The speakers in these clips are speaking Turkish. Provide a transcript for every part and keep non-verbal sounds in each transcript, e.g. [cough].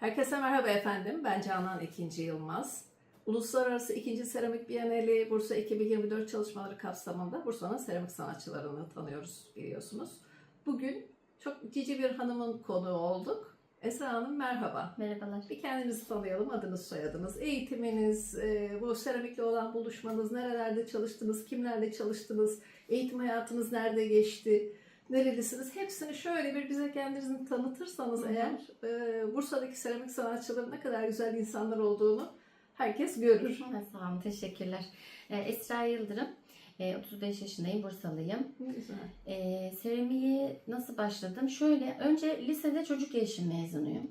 Herkese merhaba efendim. Ben Canan İkinci Yılmaz. Uluslararası İkinci Seramik Bienali Bursa 2024 çalışmaları kapsamında Bursa'nın seramik sanatçılarını tanıyoruz biliyorsunuz. Bugün çok cici bir hanımın konuğu olduk. Esra Hanım merhaba. Merhabalar. Bir kendinizi tanıyalım. Adınız, soyadınız, eğitiminiz, e, bu seramikle olan buluşmanız, nerelerde çalıştınız, kimlerle çalıştınız, eğitim hayatınız nerede geçti, nerelisiniz? Hepsini şöyle bir bize kendinizi tanıtırsanız Hı hı. eğer e, Bursa'daki seramik sanatçıların ne kadar güzel insanlar olduğunu herkes görür. Ha, Sağ olun, teşekkürler. Ee, Esra Yıldırım, Ee, 35 yaşındayım, Bursalıyım. Güzel. Ee, seramiğe nasıl başladım? Şöyle, önce lisede çocuk gelişim mezunuyum.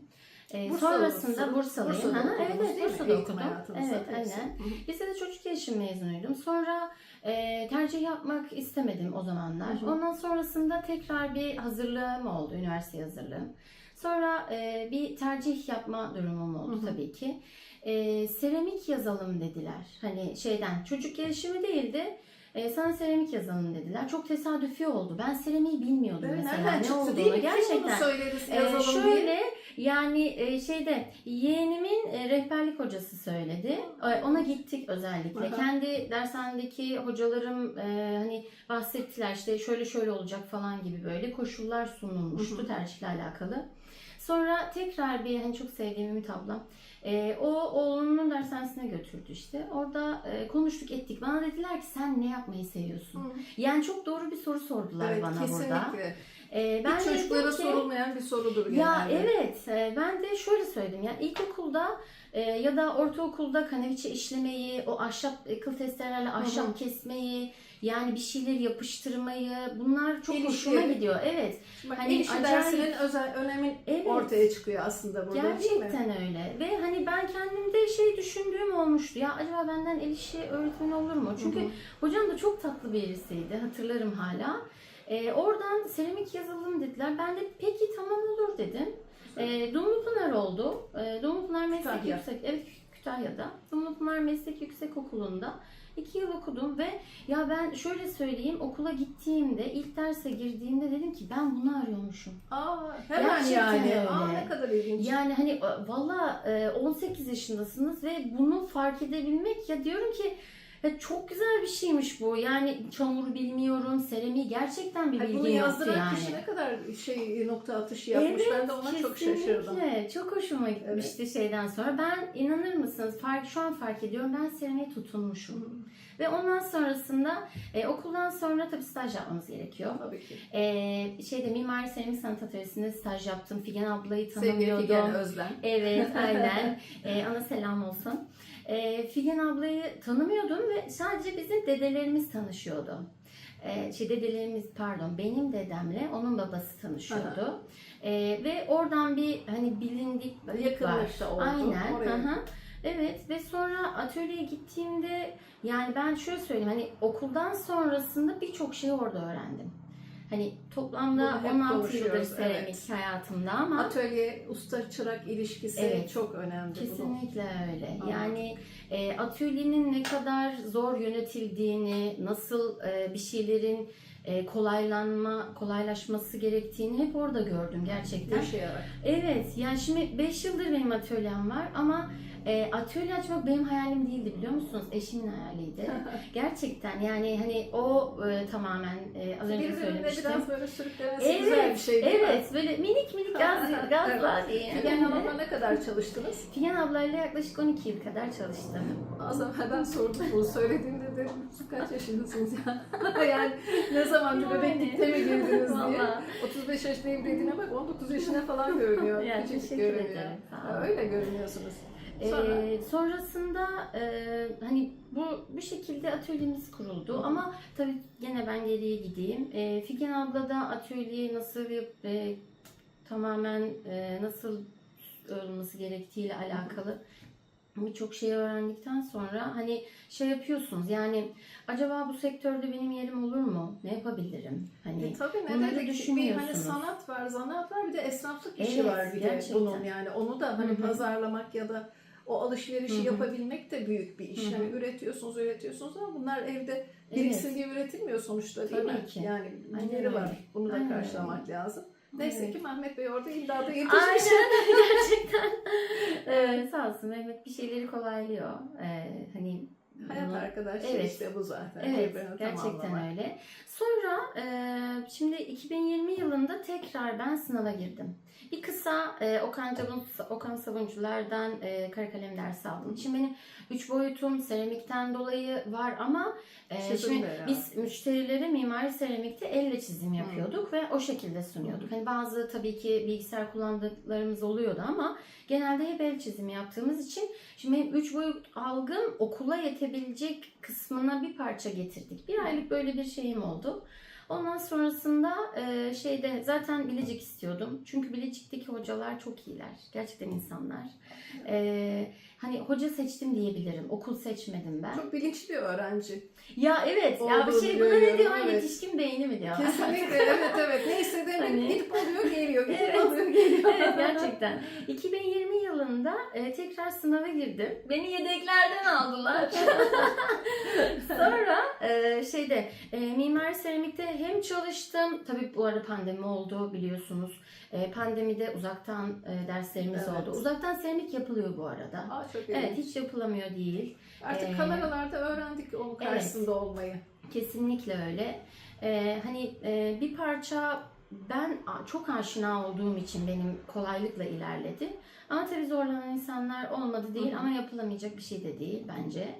Ee, Bursalı sonrasında? Bursalıyım. Bursa'da Aha, evet, evet? Bursa'da Eğitim okudum. Evet, aynen. Lisede çocuk gelişim mezunuydum. Sonra e, tercih yapmak istemedim o zamanlar. Hı hı. Ondan sonrasında tekrar bir hazırlığım oldu, üniversite hazırlığım. Sonra e, bir tercih yapma durumum oldu Hı hı. tabii ki. E, seramik yazalım dediler. Hani şeyden çocuk gelişimi değildi. E, sana seramik yazalım dediler. Çok tesadüfi oldu. Ben seramiği bilmiyordum mi? mesela Nereden ne çıktı olduğunu. değil mi? Gerçekten. söyledi Ee, yazalım diye? şöyle yani e, şeyde yeğenimin e, rehberlik hocası söyledi. E, Ona gittik özellikle. Aha. Kendi dershanedeki hocalarım e, hani bahsettiler işte şöyle şöyle olacak falan gibi böyle koşullar sunulmuştu tercihle alakalı. Sonra tekrar bir hani çok sevdiğim Ümit ablam e, o oğlunun dershanesine götürdü işte. Orada e, konuştuk ettik. Bana dediler ki sen ne yapmayı seviyorsun? Hı. Yani çok doğru bir soru sordular Evet, bana kesinlikle. burada. E, ben Hiç çocuklara ki- sorulmayan bir sorudur ya genelde. evet e, ben de şöyle söyledim yani ilkokulda e, ya da ortaokulda kaneviçe işlemeyi, o ahşap e, kıl testerelerle ahşap Hı hı. kesmeyi, yani bir şeyler yapıştırmayı bunlar çok El hoşuma gidiyor. Evet. Bak, Hani el işi acayip- dersinin özel önemi Evet. ortaya çıkıyor aslında burada? Gerçekten öyle. Ve hani ben kendimde şey düşündüğüm olmuştu. Ya acaba benden el işi öğretmeni olur mu? Çünkü Hı hı. hocam da çok tatlı birisiydi. Hatırlarım hala. Ee, oradan seramik yazalım dediler. Ben de peki tamam olur dedim. E, Dumlupınar oldu. E, Dumlupınar Meslek Kütahya. Yüksek, evet Kütahya'da. Dumlupınar Meslek Yüksek Okulu'nda iki yıl okudum ve ya ben şöyle söyleyeyim okula gittiğimde ilk derse girdiğimde dedim ki ben bunu arıyormuşum. Aa, hemen Gerçekten yani. öyle. Aa, ne kadar ilginç. Yani hani e, valla e, 18 yaşındasınız ve bunu fark edebilmek ya diyorum ki ya çok güzel bir şeymiş bu. Yani çamur bilmiyorum, seramiği gerçekten bir Ay, bilgi bunu yoktu yazdıran yani. kişi ne kadar şey nokta atışı yapmış. ben de ona çok şaşırdım. Kesinlikle. Çok hoşuma gitmişti şeyden sonra. Ben inanır mısınız fark şu an fark ediyorum. Ben seramiğe tutunmuşum. Ve ondan sonrasında e, okuldan sonra tabii staj yapmamız gerekiyor. Tabii ki. E, şeyde Mimari Seramik Sanat Atölyesi'nde staj yaptım. Figen ablayı Sevgili tanımıyordum. Figen Özlem. Evet [laughs] aynen. Ee, ana selam olsun. Ee, Figen ablayı tanımıyordum ve sadece bizim dedelerimiz tanışıyordu. Ee, şey dedelerimiz pardon benim dedemle onun babası tanışıyordu. Ee, ve oradan bir hani bilindik Yakınlıkta oldu. Aynen. Oraya. aha. Evet ve sonra atölyeye gittiğimde yani ben şöyle söyleyeyim hani okuldan sonrasında birçok şeyi orada öğrendim. Hani toplamda Bunu hep 16 yıldır konuşuyoruz, seramik evet. hayatımda ama Atölye usta çırak ilişkisi Evet. çok önemli. bunun. Kesinlikle öyle. Ama- Yani e, atölyenin ne kadar zor yönetildiğini, nasıl e, bir şeylerin e, kolaylanma, kolaylaşması gerektiğini hep orada gördüm gerçekten. Yaşayarak. Evet, yani şimdi 5 yıldır benim atölyem var ama e, atölye açmak benim hayalim değildi biliyor musunuz? Eşimin hayaliydi. [laughs] Gerçekten yani hani o e, tamamen e, az önce Birbirine söylemiştim. biraz böyle sürüklemesi Evet, güzel bir şey değil mi? evet böyle minik minik gaz [laughs] gazla diye. Figen Hanım'la ne kadar çalıştınız? [laughs] Figen ablayla yaklaşık 12 yıl kadar çalıştım. Az evvelden sordum bunu söylediğimde dedim kaç yaşındasınız ya? yani ne zaman bir Yani. bebeklikte mi girdiniz diye. Vallahi. 35 yaşındayım dediğine bak 19 yaşına falan görünüyor. Ya, Küçücük teşekkür görünüyor. ederim. Öyle görünüyorsunuz. Ee, Sonra sonrasında e, hani bu bu şekilde atölyemiz kuruldu ama tabii gene ben geriye gideyim. E, Figen abla da atölyeyi nasıl e, tamamen e, nasıl olması gerektiğiyle alakalı birçok şey öğrendikten sonra hani şey yapıyorsunuz yani acaba bu sektörde benim yerim olur mu? Ne yapabilirim? Hani E, tabii ne dedik? Bir hani sanat var, zanaat var bir de esnaflık işi Evet, var bir gerçekten. de bunun yani. Onu da hani Hı hı. pazarlamak ya da o alışverişi Hı hı. yapabilmek de büyük bir iş. Hı hı. Hani üretiyorsunuz, üretiyorsunuz ama bunlar evde biriksin diye üretilmiyor sonuçta değil Tabii mi? ki. Yani gideri var. Bunu da Aynen karşılamak lazım. Neyse Evet. ki Mehmet Bey orada imdada yetişmiş. Aynen [laughs] gerçekten. [laughs] sağ olsun Mehmet bir şeyleri kolaylıyor. Ee, hani Hayat arkadaşlığı Evet. işte bu zaten. Evet, Birbirini gerçekten tamamlamak. öyle. Sonra e, şimdi 2020 yılında tekrar ben sınava girdim. Bir kısa e, Okan, Cabun, Okan Sabuncular'dan e, kara kalem dersi aldım. Şimdi benim 3 boyutum seramikten dolayı var ama e, Çizim şimdi herhalde. biz müşterilere mimari seramikte elle çizim yapıyorduk ve o şekilde sunuyorduk. Hani bazı tabii ki bilgisayar kullandıklarımız oluyordu ama genelde hep el çizimi yaptığımız için Şimdi benim 3 boyut algım okula yetebilecek kısmına bir parça getirdik. Bir aylık böyle bir şeyim oldu. Ondan sonrasında e, şeyde zaten Bilecik istiyordum. Çünkü Bilecik'teki hocalar çok iyiler. Gerçekten insanlar. E, hani hoca seçtim diyebilirim. Okul seçmedim ben. Çok bilinçli bir öğrenci. Ya evet. ya bir şey buna ne diyor? evet. Yetişkin beyni mi diyor? Kesinlikle [laughs] evet evet. Neyse de Hani- gidip alıyor geliyor. Gidip Evet. alıyor geliyor. evet gerçekten. 2020 yılında e, tekrar sınava girdim. Beni yedeklerden aldılar. [laughs] Sonra e, şeyde e, mimari seramikte hem çalıştım. Tabii bu arada pandemi oldu biliyorsunuz. E, pandemide uzaktan e, derslerimiz Evet. oldu. Uzaktan seramik yapılıyor bu arada. Aa, çok iyi. Evet hiç yapılamıyor değil. Artık Ee, kameralarda öğrendik onun karşısında olmayı. Kesinlikle öyle. Ee, hani e, bir parça ben çok aşina olduğum için benim kolaylıkla ilerledi. Ama tabii zorlanan insanlar olmadı değil Hı hı. ama yapılamayacak bir şey de değil bence.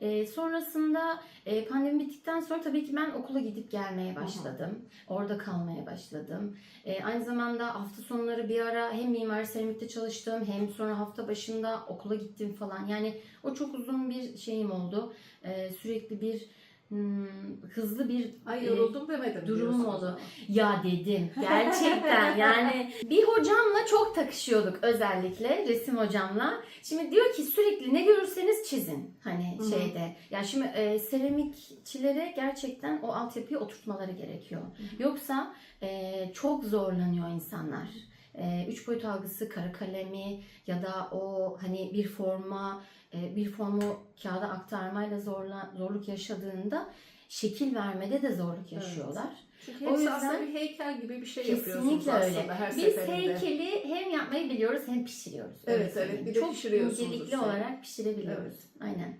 Ee, sonrasında e, pandemi bittikten sonra tabii ki ben okula gidip gelmeye başladım. Orada kalmaya başladım. E, aynı zamanda hafta sonları bir ara hem mimar seramikte çalıştım hem sonra hafta başında okula gittim falan. Yani o çok uzun bir şeyim oldu. E, sürekli bir hmm, hızlı bir Ay e, yoruldum demedim. durum diyorsunuz oldu. ama. ya dedim gerçekten [laughs] yani bir hocamla çok takışıyorduk özellikle resim hocamla. Şimdi diyor ki sürekli ne görürseniz çizin hani Hı hı. şeyde. Ya şimdi e, seramikçilere gerçekten o altyapıyı oturtmaları gerekiyor. Yoksa e, çok zorlanıyor insanlar. E, üç boyut algısı, kara kalemi ya da o hani bir forma bir formu kağıda aktarmayla zorla, zorluk yaşadığında şekil vermede de zorluk yaşıyorlar. Çünkü O yüzden- aslında bir heykel gibi bir şey yapıyorsunuz Kesinlikle aslında öyle. her Biz seferinde. heykeli hem yapmayı biliyoruz hem pişiriyoruz. Öyle Evet, evet. Bir de Çok pişiriyorsunuz incelikli üstelik. olarak pişirebiliyoruz. Aynen.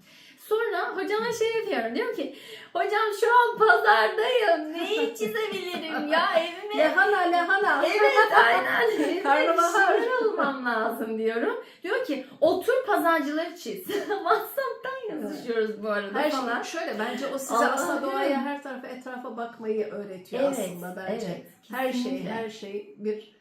Sonra hocama şey yapıyorum. Diyorum ki hocam şu an pazardayım. Neyi [laughs] çizebilirim ya evime? Lahana lahana. Evet aynen. [laughs] Karnabahar. almam lazım diyorum. Diyor ki otur pazarcıları çiz. [laughs] WhatsApp'tan yazışıyoruz bu arada Her falan. şey şöyle bence o size Allah'ım. aslında doğaya her tarafa etrafa bakmayı öğretiyor Evet, aslında bence. evet, her şey her şey bir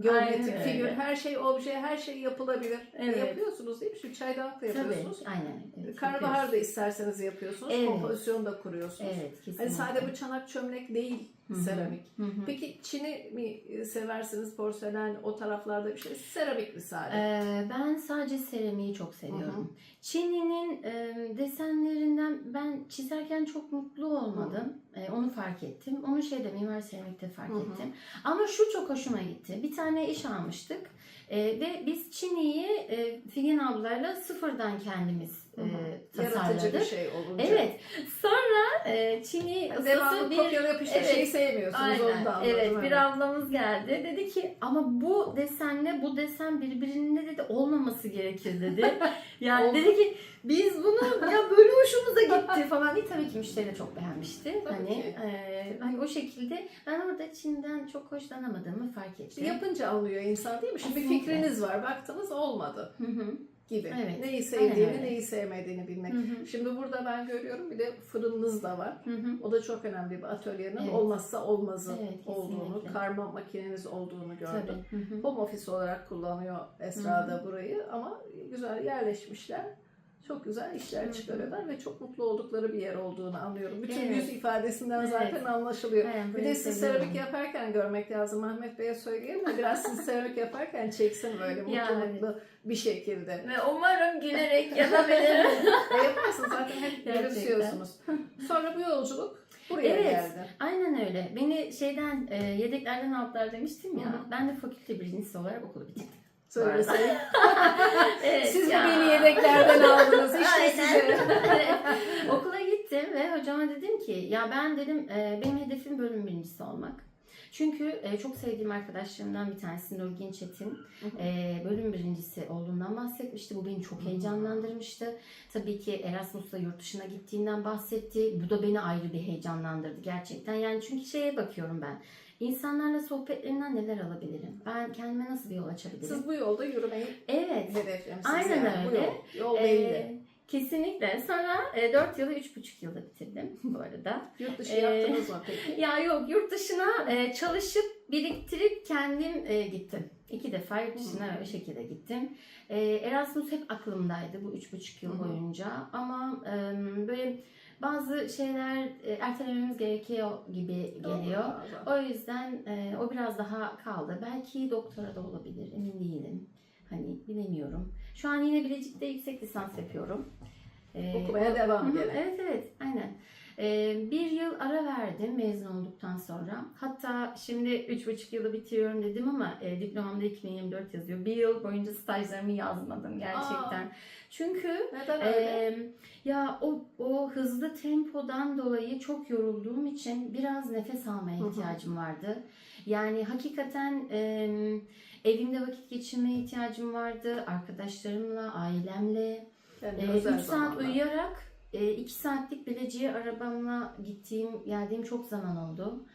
geometrik Aynen figür, öyle. her şey obje, her şey yapılabilir. Evet. Yapıyorsunuz değil mi? Şu çaydanlık da Tabii yapıyorsunuz. aynen. Evet, Karnabahar yapıyoruz. da isterseniz yapıyorsunuz. Evet. Kompozisyon da kuruyorsunuz. Evet kesinlikle. Hani sade bu çanak çömlek değil. Seramik. Hı hı. Peki Çin'i mi seversiniz porselen o taraflarda bir şey? Seramik mi sade? Ee, ben sadece seramiği çok seviyorum. Çinli'nin e, desenlerinden ben çizerken çok mutlu olmadım. E, onu fark ettim. Onu şeyde mimar seramikte fark Hı hı. ettim. Ama şu çok hoşuma gitti. Bir tane iş almıştık. E, ve biz Çinli'yi e, Figen ablayla sıfırdan kendimiz e. Yaratıcı bir şey olunca. Evet. Sonra e, Çin'i ustası bir kopyala yapıştır Evet. şeyi sevmiyorsunuz onu Aynen. da anladım. Evet, bir ablamız geldi. Dedi ki ama bu desenle bu desen birbirine dedi olmaması gerekir dedi. [laughs] Yani dedi ki biz bunu ya böyle hoşumuza gitti falan diye tabii ki müşteri de çok beğenmişti. Tabii hani ki. e, hani o şekilde ben orada Çin'den çok hoşlanamadığımı fark ettim. Yapınca anlıyor insan değil mi? Şimdi bir fikriniz var, baktınız olmadı Hı hı. Gibi. Evet. Neyi Aynen sevdiğini, öyle. neyi sevmediğini bilmek. Hı hı. Şimdi burada ben görüyorum bir de fırınınız da var. Hı hı. O da çok önemli bir atölyenin Evet. olmazsa olmazı Evet, olduğunu, kesinlikle. karma makineniz olduğunu gördüm. Home office olarak kullanıyor Esra da burayı ama güzel yerleşmişler. Çok güzel işler çıkarıyorlar ve çok mutlu oldukları bir yer olduğunu anlıyorum. Bütün Evet. yüz ifadesinden Evet. zaten anlaşılıyor. Evet, Bir de siz seramik yaparken görmek lazım. Ahmet Bey'e söyleyelim mi? Biraz siz seramik yaparken çeksin böyle [laughs] mutlu Yani. mutlu bir şekilde. Ve umarım gülerek yapabilirim. [laughs] E yaparsınız zaten hep gülümsüyorsunuz. Sonra bu yolculuk buraya Evet. geldi. Aynen öyle. Beni şeyden e, yedeklerden aldılar demiştim ya. Hı hı. Ben de fakülte birincisi olarak okulu bitirdim. Söyleseydim. [laughs] Evet, Yedeklerden [laughs] aldınız. İşte size. [laughs] Okula gittim ve hocama dedim ki ya ben dedim e, benim hedefim bölüm birincisi olmak. Çünkü e, çok sevdiğim arkadaşlarımdan bir tanesi Nurgin Çetin e, bölüm birincisi olduğundan bahsetmişti. Bu beni çok heyecanlandırmıştı. Tabii ki Erasmus'la yurt dışına gittiğinden bahsetti. Bu da beni ayrı bir heyecanlandırdı gerçekten. Yani çünkü şeye bakıyorum ben. İnsanlarla sohbetlerinden neler alabilirim? Ben kendime nasıl bir yol açabilirim? Siz bu yolda yürümeyi Evet. hedeflemişsiniz. Aynen yani. Bu öyle. yol, yol Ee, belli. kesinlikle. Sonra e, 4 yılı 3,5 yılda bitirdim [laughs] bu arada. Yurt dışı Ee, yaptınız mı peki? [laughs] Ya yok yurt dışına e, çalışıp biriktirip kendim e, gittim. İki defa yurt dışına Hı. o şekilde gittim. E, Erasmus hep aklımdaydı bu üç buçuk yıl Hı hı. boyunca. Ama e, böyle bazı şeyler e, ertelememiz gerekiyor gibi geliyor. O yüzden e, o biraz daha kaldı. Belki doktora da olabilir emin değilim. Hani bilemiyorum. Şu an yine Bilecik'te yüksek lisans yapıyorum. E, Okumaya devam gene. Evet evet aynen. Ee, bir yıl ara verdim mezun olduktan sonra. Hatta şimdi üç buçuk yılı bitiriyorum dedim ama e, diplomamda 2024 yazıyor. Bir yıl boyunca stajlarımı yazmadım gerçekten. Çünkü Neden öyle? e, ya o, o hızlı tempodan dolayı çok yorulduğum için biraz nefes almaya ihtiyacım vardı. Yani hakikaten e, evimde vakit geçirmeye ihtiyacım vardı. Arkadaşlarımla, ailemle. Özel 3 saat zamanlar. Uyuyarak 2 saatlik Bilecik'e arabamla gittiğim, geldiğim çok zaman oldu.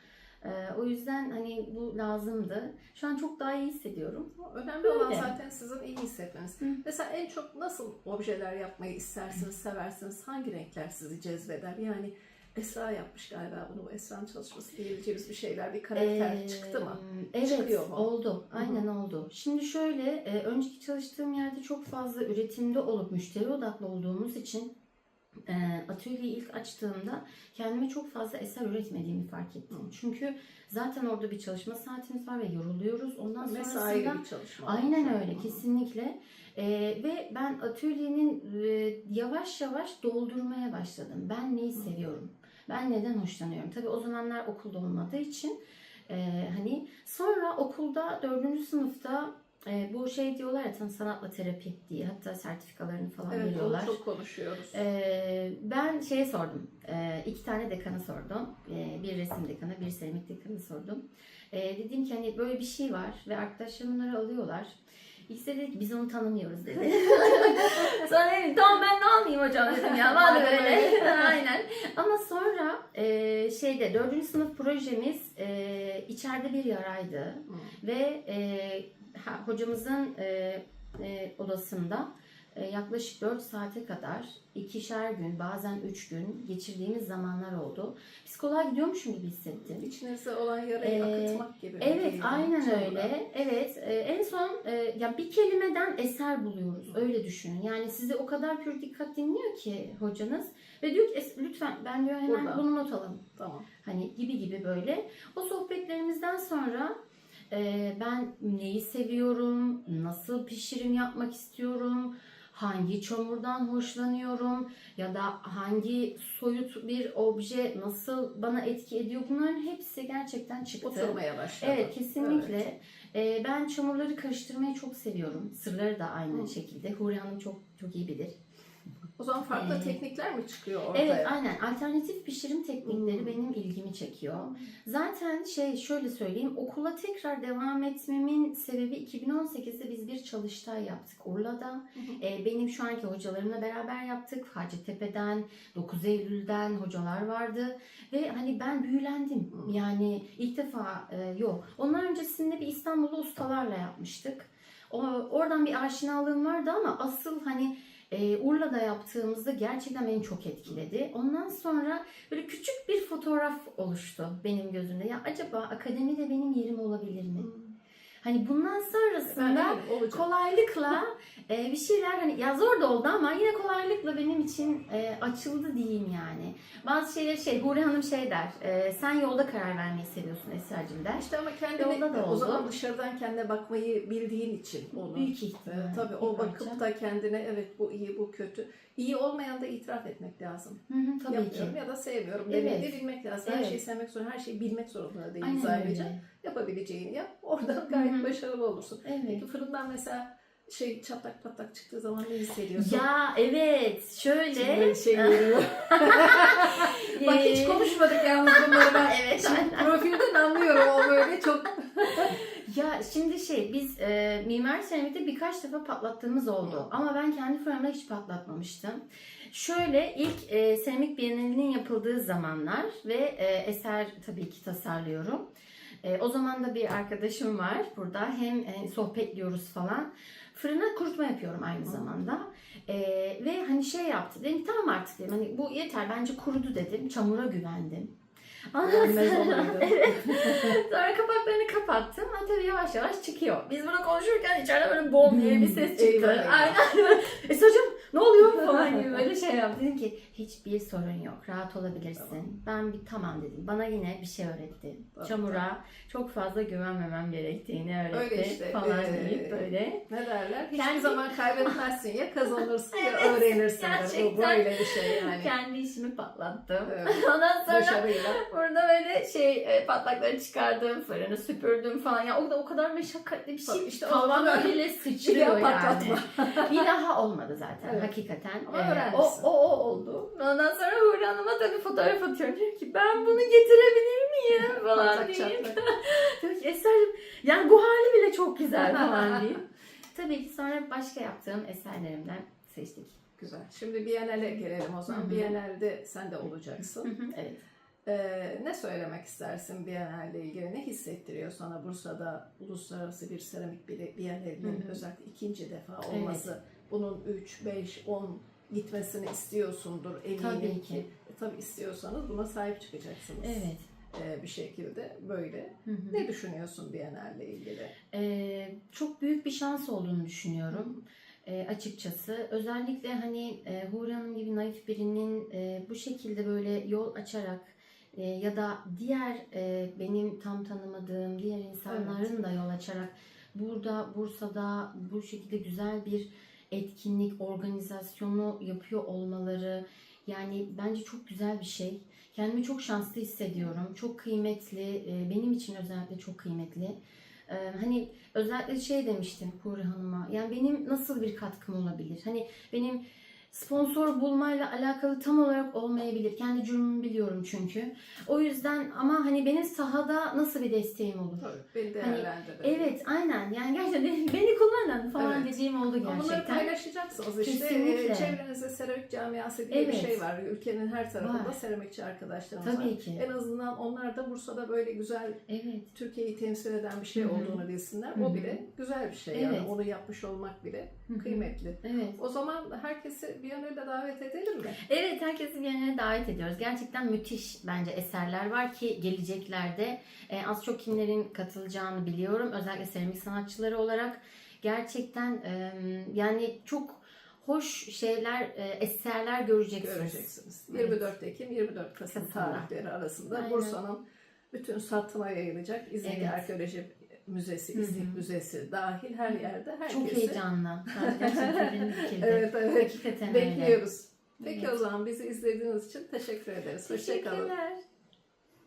Ee, o yüzden hani bu lazımdı. Şu an çok daha iyi hissediyorum. Önemli olan Öyle. zaten sizin iyi hissetmeniz. Hı. Mesela en çok nasıl objeler yapmayı istersiniz, seversiniz? Hangi renkler sizi cezbeder? Yani Esra yapmış galiba bunu. Bu Esra'nın çalışması diyebileceğimiz bir şeyler, bir karakter Ee, çıktı mı? Evet Çıkıyor mu? oldu. Aynen oldu. Şimdi şöyle e, önceki çalıştığım yerde çok fazla üretimde olup müşteri odaklı olduğumuz için e, atölyeyi ilk açtığımda kendime çok fazla eser üretmediğimi fark ettim. Çünkü zaten orada bir çalışma saatimiz var ve yoruluyoruz. Ondan Mesaili sonrasında bir çalışma. Aynen olmuş. öyle Hı kesinlikle. Ee, ve ben atölyenin e, yavaş yavaş doldurmaya başladım. Ben neyi seviyorum? Ben neden hoşlanıyorum? Tabii o zamanlar okulda olmadığı için e, hani sonra okulda dördüncü sınıfta e, bu şey diyorlar ya tam sanatla terapi diye hatta sertifikalarını falan Evet, veriyorlar. onu çok konuşuyoruz. Ee, ben şeye sordum. Ee, iki tane dekana sordum. Ee, bir resim dekanı, bir seramik dekanı sordum. Ee, dedim ki hani böyle bir şey var ve arkadaşlarım bunları alıyorlar. İkisi de dedi ki biz onu tanımıyoruz dedi. [laughs] sonra dedim tamam ben de almayayım hocam dedim ya. Madem Madem öyle. öyle. [laughs] Aynen. Ama sonra e, şeyde dördüncü sınıf projemiz e, içeride bir yaraydı. Hı. Ve e, ha- hocamızın e, e, odasında e, yaklaşık 4 saate kadar ikişer gün bazen 3 gün geçirdiğimiz zamanlar oldu. Psikoloğa gidiyormuşum gibi hissettim. İçinizde olan yarayı Ee, akıtmak gibi. Evet aynen Sonra. öyle. Evet e, en son e, ya bir kelimeden eser buluyoruz. Öyle düşünün. Yani sizi o kadar pür dikkat dinliyor ki hocanız ve diyor ki "Es- lütfen ben diyor hemen Burada. bunu not alın. Tamam. Hani gibi gibi böyle. O sohbetlerimizden sonra e, ben neyi seviyorum, nasıl pişirim yapmak istiyorum, hangi çamurdan hoşlanıyorum ya da hangi soyut bir obje nasıl bana etki ediyor bunların hepsi gerçekten çıktı. Oturmaya başladı. Evet kesinlikle. E, ben çamurları karıştırmayı çok seviyorum. Sırları da aynı Hı. şekilde. Huri Hanım çok çok iyi bilir. O zaman farklı Ee, teknikler mi çıkıyor ortaya? Evet aynen alternatif pişirim teknikleri Hmm. benim ilgimi çekiyor. Zaten şey şöyle söyleyeyim okula tekrar devam etmemin sebebi 2018'de biz bir çalıştay yaptık Urla'da. Ee, benim şu anki hocalarımla beraber yaptık. Hacettepe'den, 9 Eylül'den hocalar vardı. Ve hani ben büyülendim. Hmm. Yani ilk defa e, yok. Onlar öncesinde bir İstanbul'da ustalarla yapmıştık. O, oradan bir aşinalığım vardı ama asıl hani e, Urla'da yaptığımızda gerçekten beni çok etkiledi. Ondan sonra böyle küçük bir fotoğraf oluştu benim gözümde. Ya acaba akademide benim yerim olabilir mi? Hani bundan Ben sonrasında olacak. kolaylıkla [laughs] e, bir şeyler hani ya zor da oldu ama yine kolaylıkla benim için e, açıldı diyeyim yani. Bazı şeyler şey Huri Hanım şey der. e, sen yolda karar vermeyi seviyorsun Esra'cığım der. İşte ama kendine Yolda da o oldu. zaman dışarıdan kendine bakmayı bildiğin için onu. Büyük ihtimal. Ee, tabii o bakıp da kendine evet bu iyi bu kötü. İyi olmayan da itiraf etmek lazım. Hı hı, tabii ki. Yapıyorum ya da sevmiyorum Evet. demeyi de bilmek lazım. Her Evet. şeyi sevmek zorunda, her şeyi bilmek zorunda değiliz Aynen ayrıca. öyle. Yapabileceğini yap. Oradan gayet Hı hı. başarılı olursun. Evet. Peki fırından mesela şey çatlak patlak çıktığı zaman ne hissediyorsun? Ya evet şöyle. Böyle şey. [laughs] Bak hiç Ee, konuşmadık yalnız bunları ben. [laughs] Evet, Şimdi profilden anlıyorum o böyle çok [laughs] Ya şimdi şey biz e, mimar seramikte birkaç defa patlattığımız oldu. Ama ben kendi fırınımda hiç patlatmamıştım. Şöyle ilk e, seramik bienalinin yapıldığı zamanlar ve e, eser tabii ki tasarlıyorum. E, o zaman da bir arkadaşım var burada. Hem e, sohbetliyoruz falan. Fırına kurutma yapıyorum aynı zamanda. E, ve hani şey yaptı. Dedim tamam artık dedim. Hani bu yeter bence kurudu dedim. Çamura güvendim. Olaydı. [laughs] evet. [laughs] Sonra kapaklarını kapattım. Ha tabii yavaş yavaş çıkıyor. Biz bunu konuşurken içeride böyle bom diye bir ses çıktı. Eyvah, eyvah. Aynen. Esra'cığım ne oluyor falan yaptı. Dedim ki hiçbir sorun yok. Rahat olabilirsin. Tamam. Ben bir tamam dedim. Bana yine bir şey öğretti. Tamam, Çamura çok fazla güvenmemem gerektiğini öğretti. Öyle işte, Falan ee, deyip böyle. ne derler? Hiçbir Kendi- zaman kaybetmezsin ya kazanırsın ya [laughs] Evet, öğrenirsin. Bu böyle bir şey yani. Kendi işimi patlattım. Evet, [laughs] Ondan sonra Başarıyla. Burada böyle şey e, patlakları çıkardım, fırını süpürdüm falan. Ya o da o kadar meşakkatli bir şey. İşte tavana öyle- [laughs] sıçrıyor yani. patlatma. bir daha olmadı zaten Evet. hakikaten. Ama Ee, o, o, o oldu. Ondan sonra Huri Hanım'a tabii fotoğraf atıyorum. Diyorum ki ben bunu getirebilir miyim [laughs] falan diyeyim. [laughs] Diyor ki Eser'cim yani bu hali bile çok güzel [laughs] falan diyeyim. Tabii ki sonra başka yaptığım eserlerimden seçtik. Güzel. Şimdi Biennale gelelim o zaman. Biennale'de sen de olacaksın. hı, evet. Ee, ne söylemek istersin Biennale ile ilgili? Ne hissettiriyor sana Bursa'da uluslararası bir seramik Bi- Biennale'nin özellikle ikinci defa olması? Bunun 3, 5, 10 gitmesini istiyorsundur eminim Tabii ki. ki. E, tabii istiyorsanız buna sahip çıkacaksınız. Evet. Ee, bir şekilde böyle. Hı hı. Ne düşünüyorsun Biennale ile ilgili? Ee, çok büyük bir şans olduğunu düşünüyorum e, açıkçası. Özellikle hani e, Huri Hanım gibi naif birinin e, bu şekilde böyle yol açarak e, ya da diğer e, benim tam tanımadığım diğer insanların da yol açarak burada Bursa'da bu şekilde güzel bir etkinlik organizasyonu yapıyor olmaları yani bence çok güzel bir şey. Kendimi çok şanslı hissediyorum. Çok kıymetli. e, Benim için özellikle çok kıymetli. E, Hani özellikle şey demiştim Huri Hanım'a. Yani benim nasıl bir katkım olabilir? Hani benim sponsor bulmayla alakalı tam olarak olmayabilir. Kendi cürmümü biliyorum çünkü. O yüzden ama hani benim sahada nasıl bir desteğim olur? Tabii, beni değerlendirelim. Evet aynen yani gerçekten beni kullanın falan Evet. dediğim oldu Ama Bunları gerçekten. paylaşacaksınız işte. Kesinlikle. Ee, Çevrenizde seramik camiası diye bir Evet. şey var. Ülkenin her tarafında Var. seramikçi arkadaşlarımız var. Tabii ki. En azından onlar da Bursa'da böyle güzel Evet. Türkiye'yi temsil eden bir şey Hı hı. olduğunu bilsinler. Hı O bile güzel bir şey. Evet. Yani onu yapmış olmak bile Hı hı. kıymetli. Evet. O zaman herkesi bir an önce davet edelim mi? Evet herkesi yerine davet ediyoruz. Gerçekten müthiş bence eserler var ki geleceklerde e, az çok kimlerin katılacağını biliyorum. Özellikle seramik sanatçıları olarak gerçekten e, yani çok hoş şeyler, e, eserler göreceksiniz. Göreceksiniz. Evet. 24 Ekim 24 Kasım Kasım'da. tarihleri arasında. Bursa'nın bütün satına yayılacak İznik Evet. Arkeoloji Müzesi, Hı hı. İznik Müzesi dahil her yerde herkesi Çok heyecanlı. [laughs] Evet, evet. Hakikaten öyle. bekliyoruz. Peki Evet. o zaman bizi izlediğiniz için teşekkür ederiz. Hoşçakalın. Teşekkürler.